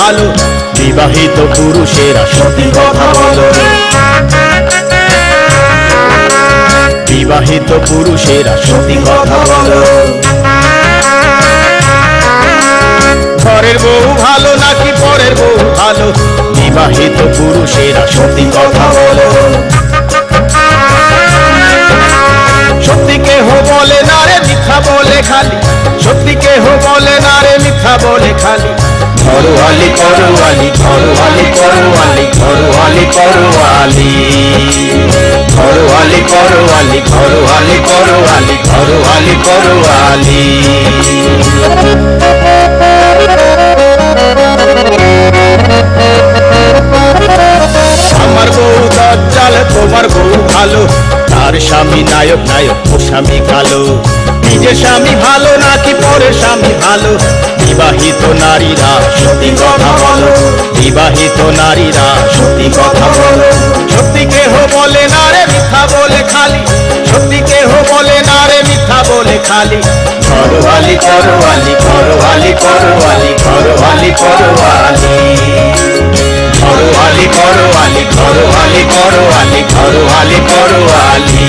ভালো। বিবাহিত পুরুষেরা সত্যি কথা বলো। বিবাহিত পুরুষেরা সত্যি কথা বলো। ঘরের বউ ভালো নাকি পরের বউ ভালো? বিবাহিত পুরুষেরা সত্যি কথা বলো। সত্যি কেহ বলে না রে মিথ্যা বলে খালি। সত্যি কেহ বলে না রে মিথ্যা বলে খালি। ঘরোয়ালি করোয়ালি ঘরোয়ালি করোয়ালি ঘরোয়ালি করোয়ালি ঘরোয়ালি করোয়ালি ঘরোয়ালি করোয়ালি ঘরোয়ালি করোয়ালি আমার বউ দজ্জাল, তোমার বউ ভালো। তার স্বামী নায়ক নায়ক, ও স্বামী কালো। নিজের স্বামী ভালো নাকি পরের স্বামী ভালো? বিবাহিত নারীরা সত্যি কথা বলো। বিবাহিত নারীরা সত্যি কথা বলো। সত্যি কেহ বলে না রে মিথ্যা বলে খালি? সত্যি কেহ বলে না রে মিথ্যা বলে খালি? ঘরওয়ালি করওয়ালি ঘরওয়ালি করওয়ালি ঘরওয়ালি করওয়ালি ঘরওয়ালি করওয়ালি ঘরওয়ালি করওয়ালি ঘরওয়ালি করওয়ালি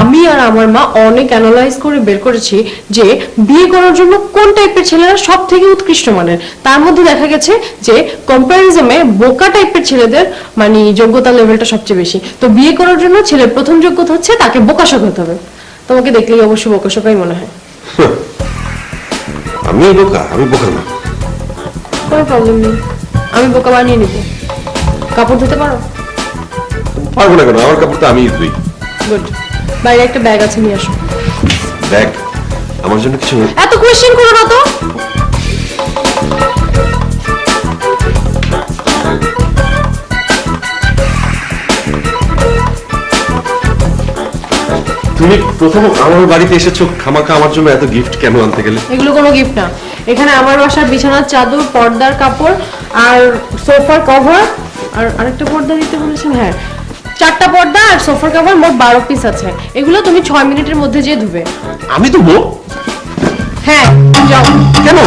আমি আর আমার মা অনেক অ্যানালাইজ করে বের করেছি যে বিয়ে করার জন্য কোন টাইপের ছেলেরা সব থেকে উৎকৃষ্ট মানের। তার মধ্যে দেখা গেছে যে কম্প্যারিজমে বোকা টাইপের ছেলেদের মানে যোগ্যতা লেভেলটা সবচেয়ে বেশি। তো বিয়ে করার জন্য ছেলের প্রথম যোগ্যতা হচ্ছে তাকে বোকাশোক হতে হবে। তোমাকে দেখলেই অবশ্যই বোকাশোকাই মনে হয়। আমি বোকা আমি বোকা না কোনো প্রবলেম নেই। আমি বোকা বানিয়ে নিব। কাপড় ধুতে পারো? পারব না কেন? আমার কাপড় তো আমি ধুই। গুড বাইরে একটা ব্যাগ আছে নিয়ে আসো। দেখ আমার জন্য কিছু এত কোয়েশ্চেন করো না তো। তুমি প্রথম আমার বাড়িতে এসেছ খামাখা আমার জন্য এত গিফট কেন আনতে গেলে? এগুলো কোনো গিফট না। এখানে আমার বাসার বিছানার চাদর পর্দার কাপড় আর সোফার কভার আর আরেকটা পর্দা দিতে বলেছেন হ্যাঁ। চারটা পর্দা আর সোফার কভার মোট বারো পিস আছে। এগুলো তুমি ছয় মিনিটের মধ্যে যেয়ে ধুবে। আমি ধুবো? হ্যাঁ যাও। কেন?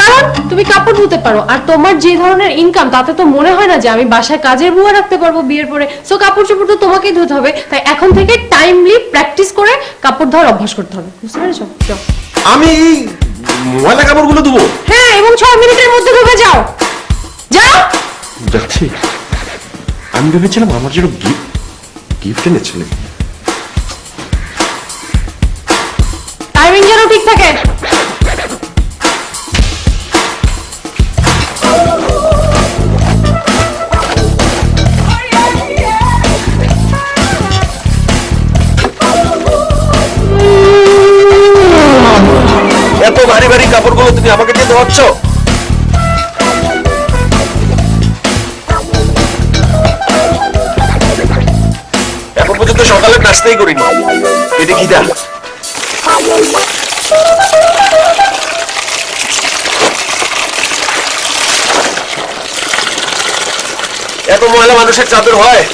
কারণ তুমি কাপড় ধুতে পারো আর তোমার যে ধরনের ইনকাম তাতে তো মনে হয় না যে আমি বাসায় কাজের বুয়া রাখতে পারব বিয়ের পরে। সো কাপড় চোপড় তো তোমাকেই ধুতে হবে। তাই এখন থেকে টাইমলি প্র্যাকটিস করে কাপড় ধোয়ার অভ্যাস করতে হবে। বুঝতে পেরেছ? যাও। আমি এই ময়লা কাপড়গুলো ধুবো? হ্যাঁ এবং ছয় মিনিটের মধ্যে ধুবে যাও। যাও। যাচ্ছি। আমি ভেবেছিলাম আমার জন্য গিফট গিফট এনেছিলে। টাইমিং যেন ঠিক থাকে। এত ভারী ভারী কাপড়গুলো তুমি আমাকে দিয়ে ধোয়াচ্ছ? সকালে নাস্তাই করিনি। পেটে খিদা। এত ময়লা মানুষের চাদর হয়।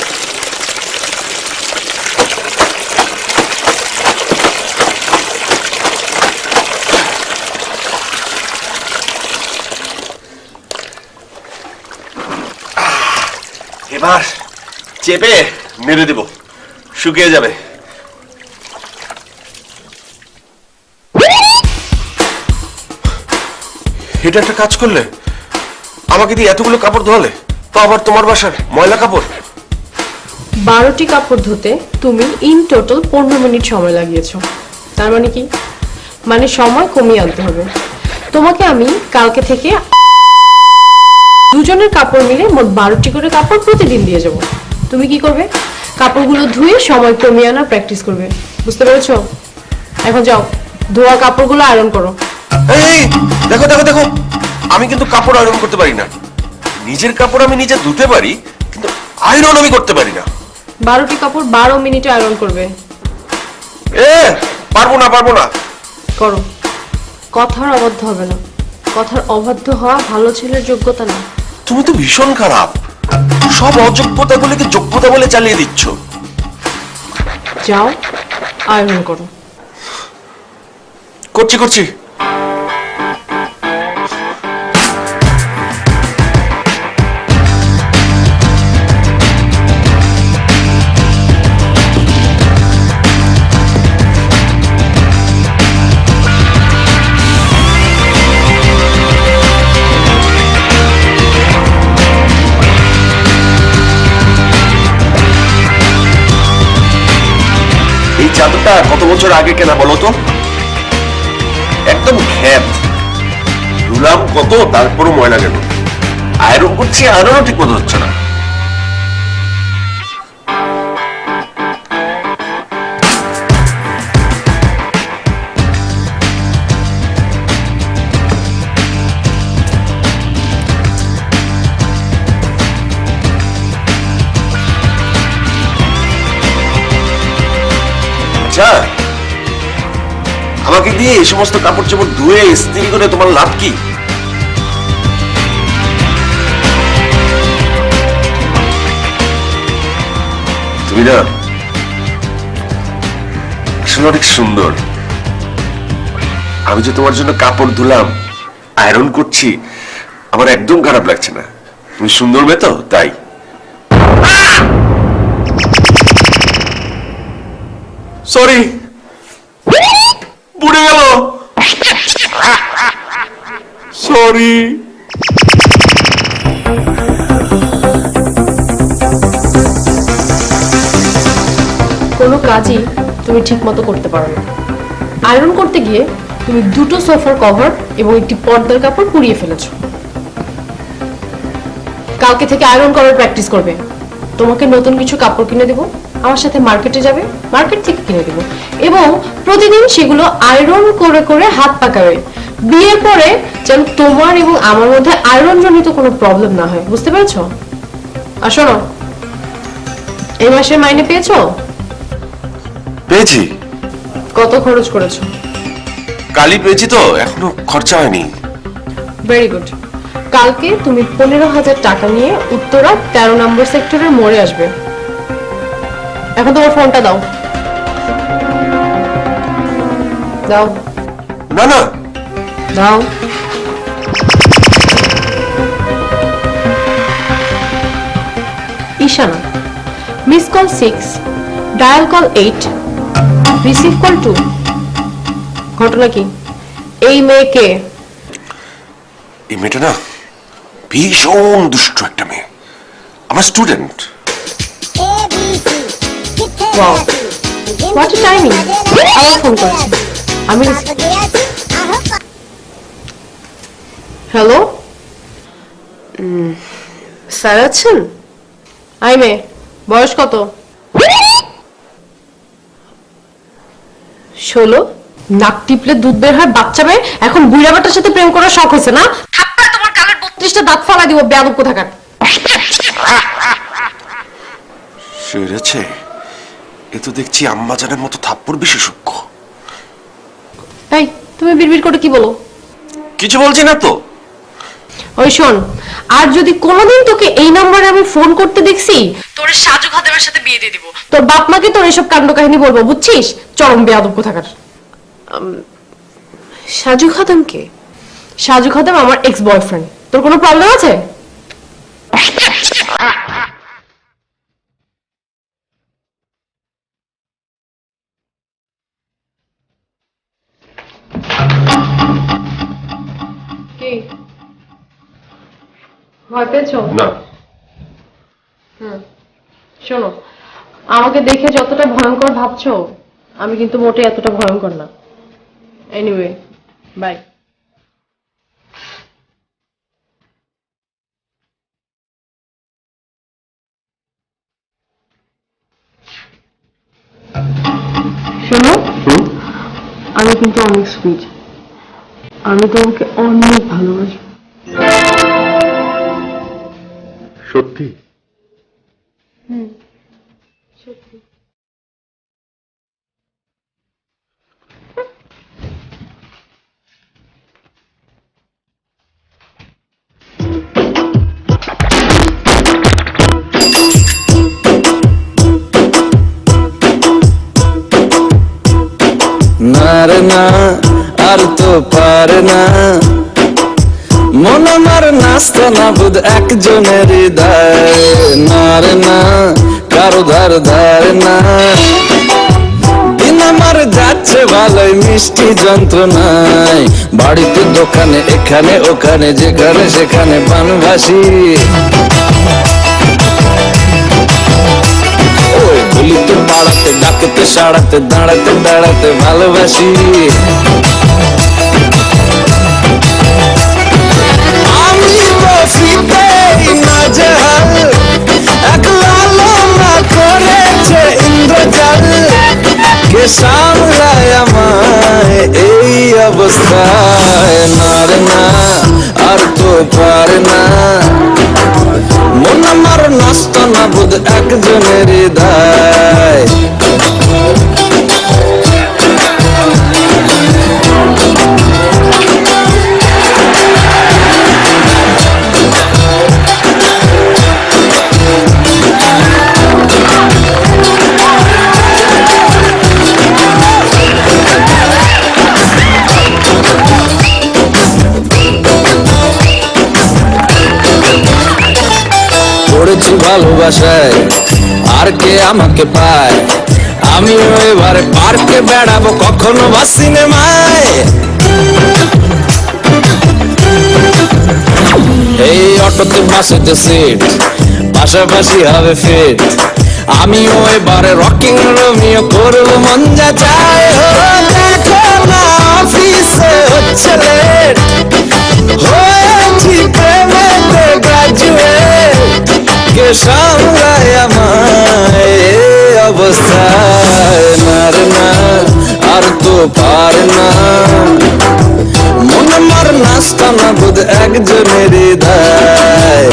এবার চেপে মেরে দেব। শুকিয়ে যাবে। এটা একটা কাজ করলে? আমাকে দিয়ে এতগুলো কাপড় ধোয়ালে? তো আবার তোমার বাসার ময়লা কাপড়? বারোটি কাপড় ধুতে তুমি ইন টোটাল পনেরো মিনিট সময় লাগিয়েছো। তার মানে কি? মানে সময় কমিয়ে আনতে হবে। তোমাকে আমি কালকে থেকে দুজনের কাপড় মিলে মোট বারোটি করে কাপড় প্রতিদিন দিয়ে যাব। তুমি কি করবে? কাপড়গুলো ধুয়ে সময় কমিয়ে আনা প্র্যাকটিস করবে। বুঝতে পেরেছ? এখন যাও ধোয়া কাপড়গুলো আয়রন করো। এই দেখো দেখো দেখো। আমি কিন্তু কাপড় আয়রন করতে পারি না। নিজের কাপড় আমি নিজে ধুতে পারি কিন্তু আয়রন আমি করতে পারি না। বারোটি কাপড় বারো মিনিটে আয়রন করবে। এ পারব না পারব না। করো। কথার অবাধ্য হবে না। কথার অবাধ্য হওয়া ভালো ছেলের যোগ্যতা না। তুমি তো ভীষণ খারাপ। সব অযোগ্যতাগুলিকে যোগ্যতা বলে চালিয়ে দিচ্ছ। যাও আয়রন করো। করছি করছি। এই কত বছর আগে কেনা বলো তো? একদম খ্যাপ ধুলাম কত, তারপরও ময়লা গেল। আয়রন করছি, আয়রনও ঠিক মতো হচ্ছে না। আচ্ছা আমাকে দিয়ে এই সমস্ত কাপড় চোপড় ধুয়ে ইস্ত্রি করে তোমার লাভ কি? তুমি না, আসলে অনেক সুন্দর। আমি যে তোমার জন্য কাপড় ধুলাম আয়রন করছি, আমার একদম খারাপ লাগছে না। তুমি সুন্দর মেয়ে তো, তাই। সরি। পুড়ে গেল। সরি। কোনো কাজই তুমি ঠিক মতো করতে পারো না। আয়রন করতে গিয়ে তুমি দুটো সোফার কভার এবং একটি পর্দার কাপড় পুড়িয়ে ফেলেছো। কালকে থেকে আয়রন করার প্র্যাকটিস করবে। তোমাকে নতুন কিছু কাপড় কিনে দেবো। আমার সাথে মার্কেটে যাবে মার্কেট থেকে কিনে দেবো। এবং প্রতিদিন সেগুলো আয়রন করে করে হাত পাকাবে। বিয়ের পরে যেন তোমার এবং আমার মধ্যে আয়রন জনিত কোনো প্রবলেম না হয়। বুঝতে পেরেছ? আর শোনো এই মাসের মাইনে পেয়েছ? পেয়েছি। কত খরচ করেছ? কালি পেয়েছি তো এখনও খরচা হয়নি। ভেরি গুড কালকে তুমি পনেরো হাজার টাকা নিয়ে উত্তরা তেরো নম্বর সেক্টরের মোড়ে আসবে। এখন তোমার ফোনটা দাও। দাও। না না দাও। Ishana miss call six dial call eight receive call two ঘটনা কি? এই মেয়েকে এই মেয়েটা না ভীষণ দুষ্ট একটা মেয়ে। আমার student Wow. What a timing. আবার ফোন করছি আমি হ্যালো স্যার আছেন? আই মে বয়স কত? ষোলো? নাক টিপলে দুধ বের হয় বাচ্চা মেয়ে? এখন বুড়া বাটার সাথে প্রেম করার শখ হয়েছে না? থাপ্পড়ে তোমার কালের বত্রিশটা দাঁত ফালা দিব বেয়াদব কোথাকার? সেরেছে এ তো দেখছি আম্মাজানের মতো থাপ্পড় বিশেষজ্ঞ। তাই তুমি বিড়বিড় করে কি বলো? কিছু বলছি না তো। ওই শোন আর যদি কোনোদিন তোকে এই নম্বরে আমি ফোন করতে দেখছি তোর সাজু খাদেমের সাথে বিয়ে দিয়ে দিব। তোর বাপ মাকে তোর এসব কাণ্ড কাহিনী বলব বুঝছিস? চরম বেয়াদব কোথাকার সাজু খাদামকে? সাজু খাদেম আমার এক্স বয়ফ্রেন্ড তোর কোনো প্রবলেম আছে? ভয় পেয়েছ? না। শোনো আমাকে দেখে যতটা ভয়ঙ্কর ভাবছ আমি কিন্তু মোটে এতটা ভয়ঙ্কর না। এনিওয়ে বাই শোনো আমি কিন্তু অনেক সুইট আমি তোমাকে অনেক ভালোবাসি। সত্যি। হুম সত্যি। না আর তো পার না। মন আমার নাস্তা না বুধ একজনের হৃদয়। না রে কারও ধার ধার না। দিন আমার যাচ্ছে ভালোই মিষ্টি যন্ত্রণায়। বাড়িতে দোকানে, এখানে, ওখানে, যেখানে, সেখানে বানভাসি ওই গুলিতে পাড়াতে, ডাকতে, সাড়াতে, দাঁড়াতে দাঁড়াতে ভালোবাসি। কে সামলায় আমায় এই অবস্থায়। না রে না, আর তো পার না। মন আমার নষ্ট না বুধ একজনের হৃদয়। ভালোবাসায়। আর কে আমাকে পায়? আমিও এবারে পার্কে বেড়াবো কখনো বা সিনেমায়। এই অটোতে বাসেতে সিট পাশাপাশি হবে ফিট আমিও এবারে রকিং রোমিও করব মন যা চায়। ও, দেখো না অফিসে হচ্ছে লেট হয়েছি প্রেমেতে গ্রাজুয়েট সামলায় আমায় অবস্থায় মার না, আর তো পার না। মন মার নাস্তা না বুধ একজনের হৃদয়।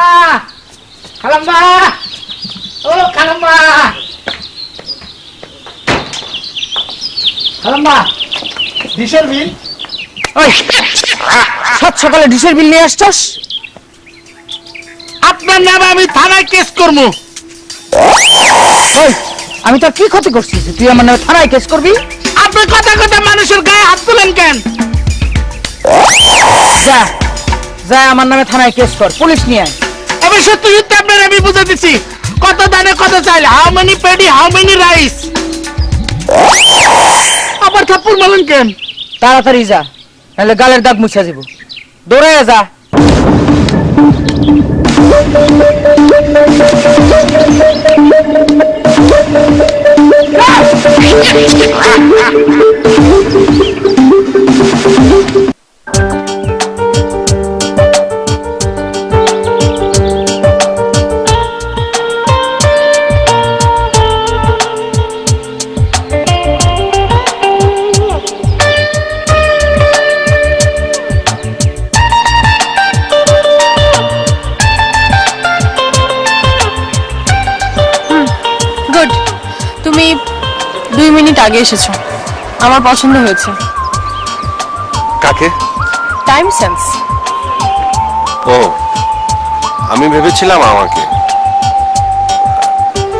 খালাম্মা! খালাম্মা! ও খালাম্মা! খালাম্মা ডিশের বিল? ওই সাত সকালে ডিশের বিল নিয়ে আসছস? আপনার নামে আমি থানায় কেস করব। ওই আমি তো কি ক্ষতি করছি? যে তুই আমার নামে থানায় কেস করবি? আপনি কথা কথা মানুষের গায়ে হাত তুলেন কেন? যা যা আমার নামে থানায় কেস কর পুলিশ নিয়ে আয়। অবশ্য তুই তো আপনার আমি বুঝে দিচ্ছি কত দানে কত চাইলে how many paddy how many rice আবার থাপ্পড় মারলেন কেন? তাড়াতাড়ি যা নাহলে গালের দাগ মুছা যাব দৌড়ে যা। গুড দুই মিনিট আগে এসেছ। আমার পছন্দ হয়েছে। কাকে? টাইম সেন্স ও আমি ভেবেছিলাম আমাকে।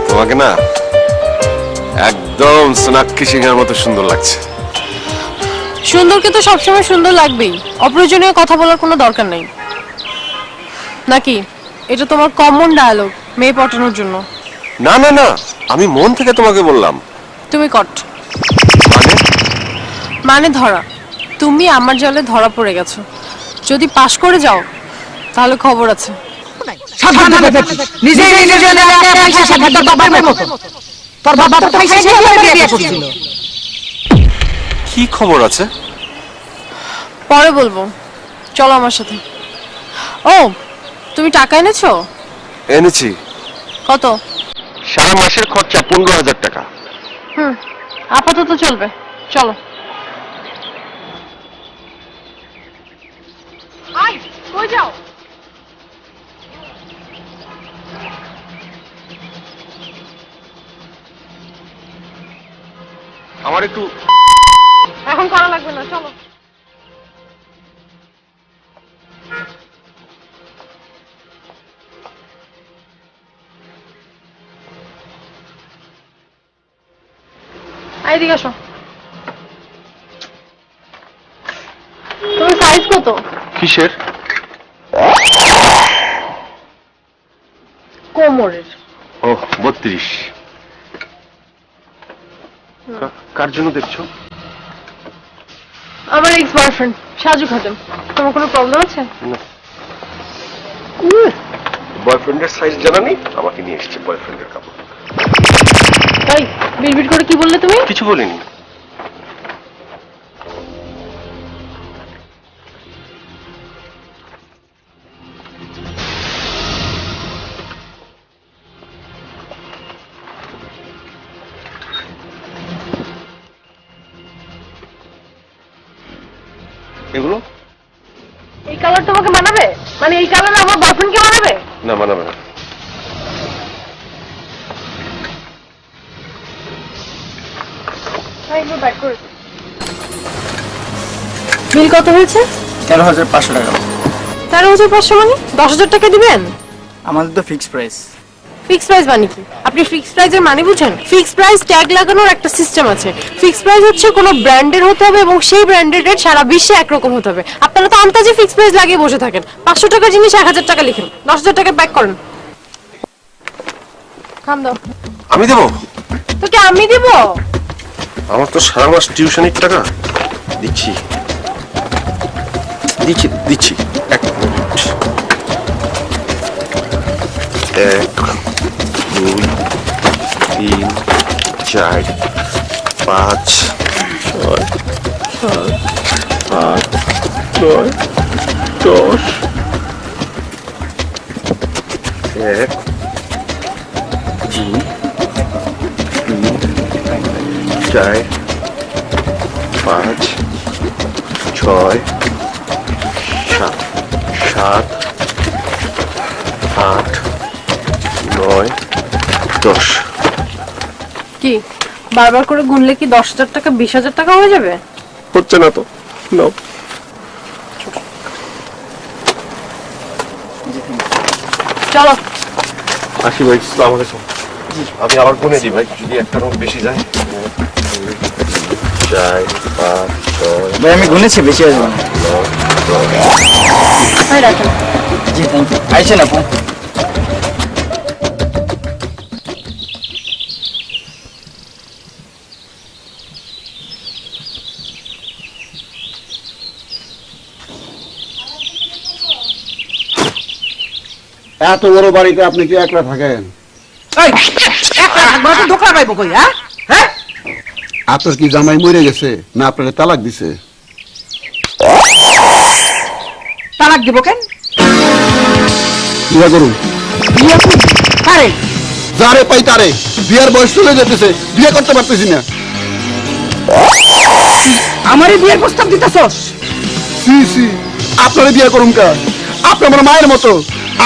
তোমাকে না একদম সোনাক্ষী সিংহের মতো সুন্দর লাগছে। সুন্দরকে তো সবসময় সুন্দর লাগবেই। অপ্রয়োজনীয় কথা বলার কোনো দরকার নেই। নাকি এটা তোমার কমন ডায়ালগ মেয়ে পটানোর জন্য? না না না আমি মন থেকে তোমাকে বললাম। তুমি মানে? মানে ধরা তুমি আমার জলে ধরা পড়ে গেছো। যদি পাশ করে যাও তাহলে খবর আছে। নিজে নিজে জেনে তোর বাবার মতো তোর বাবা তো বিয়ে করছিল কি খবর আছে? পরে বলব। চলো আমার সাথে। ও তুমি টাকা এনেছো? এনেছি। কত? সারা মাসের খরচা পনেরো হাজার টাকা। আপাতত চলবে। চলো। যাও? আমার একটু এখন করা লাগবে না চলো। এদিকে আসো। তোমার সাইজ কত? কিসের? কোমরের। ও বত্রিশ। কার জন্য দেখছ? আমার এক্স বয়ফ্রেন্ড সাজু খাদেম তোমার কোনো প্রবলেম আছে? বয়ফ্রেন্ডের সাইজ জানা নেই? আমাকে নিয়ে এসেছে বয়ফ্রেন্ডের কাপড়। তাই বিড়বিড় করে কি বললে তুমি? কিছু বলিনি। এগুলো? এই কালার তোমাকে মানাবে? মানে এই কালার আমার বয়ফ্রেন্ডকে মানাবে? না মানাবে না। বিল কত হয়েছে? তেরো হাজার পাঁচশো টাকা। তেরো হাজার পাঁচশো মানে? দশ হাজার টাকা দিবেন? আমাদের তো ফিক্স প্রাইস ফিক্স প্রাইস মানে কি? আপনি ফিক্স প্রাইসের মানে বুঝেন? ফিক্স প্রাইস ট্যাগ লাগানোর একটা সিস্টেম আছে। ফিক্স প্রাইস হচ্ছে কোনো ব্র্যান্ডের হতে হবে এবং সেই ব্র্যান্ডের রেট সারা বিশ্বে একরকম হতে হবে। আপনারা তো আন্তাজে ফিক্স প্রাইস লাগিয়ে বসে থাকেন। পাঁচশো টাকার জিনিস এক হাজার টাকা লিখেন। দশ হাজার টাকা প্যাক করেন। খাম দাও। আমি দেবো তোকে আমি দিব? আমার তো সারা মাস টিউশনের টাকা। দিচ্ছি। দিচ্ছি দিচ্ছি। এক মিনিট। এক, দুই, তিন, চার, পাঁচ, ছয়, সাত, আট, নয়, দশ। এক চার পাঁচ ছয় সাত সাত আট নয় দশ। কি বারবার করে গুনলে কি দশ হাজার টাকা বিশ হাজার টাকা হয়ে যাবে? হচ্ছে না তো নাও। চলো। আসি ভাই আলাইকুম। আমি আবার গুনে দিই ভাই যদি একটা রোগ বেশি যায়। চার পাঁচ ছয় ভাই আমি গুনেছি বেশি আসব না। হ্যাঁ রাখেন। জি থ্যাংক ইউ আইসেন আপু। এত বড় বাড়িতে আপনি কি একলা থাকেন? ধোকা পাইবো কই হ্যাঁ? আপনার কি জামাই মরে গেছে? না আপনার তালাক দিছে। তালাক দিব কেন? বিয়া করুন। বিয়ে করবি কারে? যারে পাই তারে। বিয়ার বয়স চলে যেতেছে বিয়ে করতে পারতেছি না। আমারই বিয়ের প্রস্তাব দিতেছস সি সি আপনারে বিয়ে করুন কা? আপনি আমার মায়ের মতো।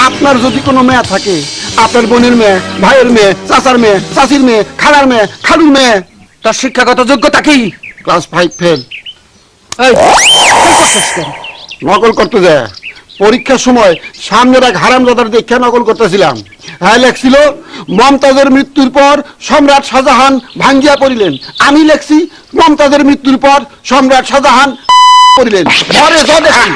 আপনার যদি কোনো মেয়ে থাকে আপনার বোনের মেয়ে ভাইয়ের মেয়ে চাচার মেয়ে চাচির মেয়ে খালার মেয়ে খালুর মেয়ে তোর শিক্ষাগত যোগ্যতা কি? Class five fail. এই কি করছস কেন? নকল করতে যায় পরীক্ষার সময় সামনের এক হারামজাদার দেখে নকল করতেছিলাম। হ্যাঁ লেখছিল মমতাজের মৃত্যুর পর সম্রাট শাহজাহান ভাঙ্গিয়া পড়িলেন। আমি লেখছি মমতাজের মৃত্যুর পর সম্রাট শাহজাহান পড়িলেন। ঘরে যা দেখি